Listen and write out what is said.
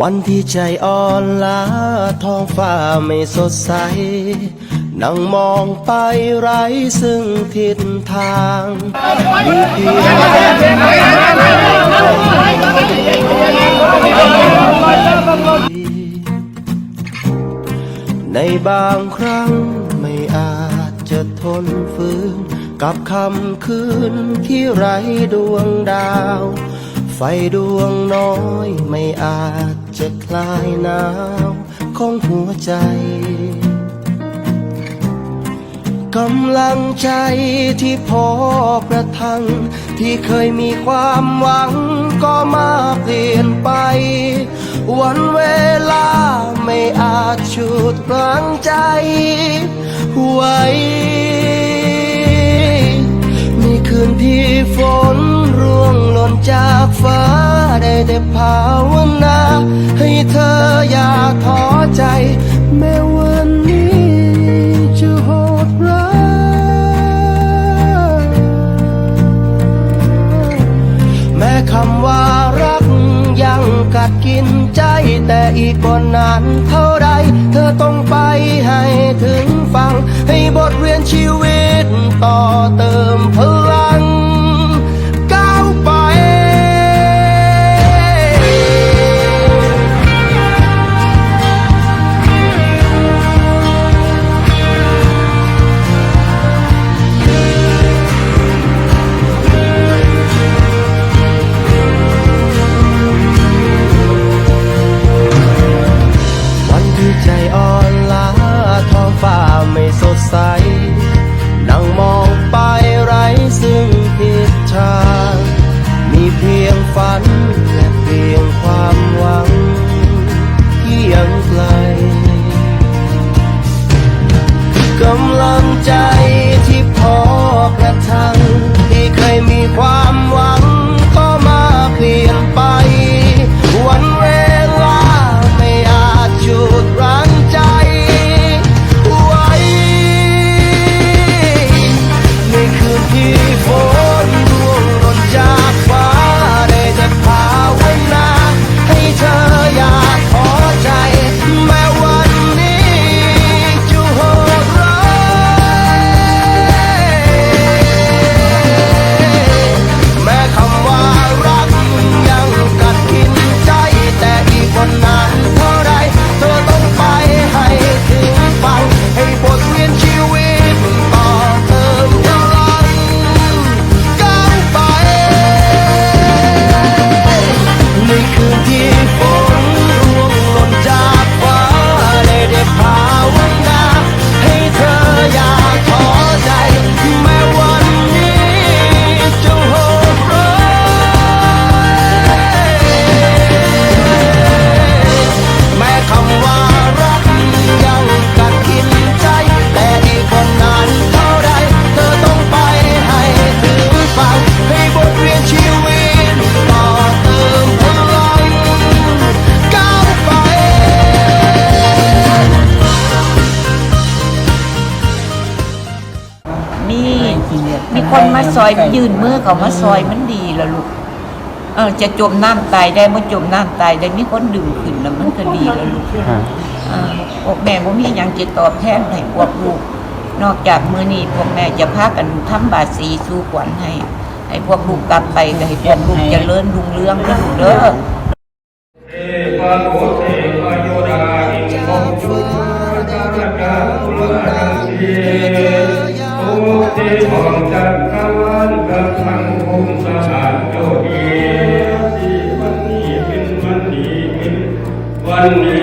วันที่ใจอ่อนล้าท้องฟ้าไม่สดใส นั่งมองไปไร้ซึ่งทิศทางมีเพียงในบางครั้งไม่อาจจะทนฝืน กับคำคืนที่ไร้ดวงดาว ไฟดวงน้อยไม่อาจจะคลายหนาวของหัวใจกำลังใจที่พอประทัง ที่เคยมีความหวังก็มาเปลี่ยนไป วันเวลาไม่อาจฉุดรั้งใจไว้ ฟ้าได้แต่ภาวนา ให้เธออย่าท้อใจ แม้วันนี้จะโหดร้ายแม้คำว่ารักยังกัดกินใจแต่อีกบนนานเท่า แต่ คนมาซอยยืนมือเขามาซอยมันดีแล้วลูกเออจะจมน้ำตายได้บ่จมน้ำตายได้มีคนดึงขึ้นแล้วมันก็ดีแล้วลูกเออพวกแม่บ่มีหยังจะตอบแทนให้พวกลูก นอกจากมื้อนี้พวกแม่จะพากันทำบาตรสีสู่ขวัญให้ให้พวกลูกกลับไปก็ให้พวกลูกเจริญรุ่งเรืองเด้อลูกเด้อเอวะโกเทวะโยดาอินโมจุจาระกาคุลานังสีโอเทขอ เ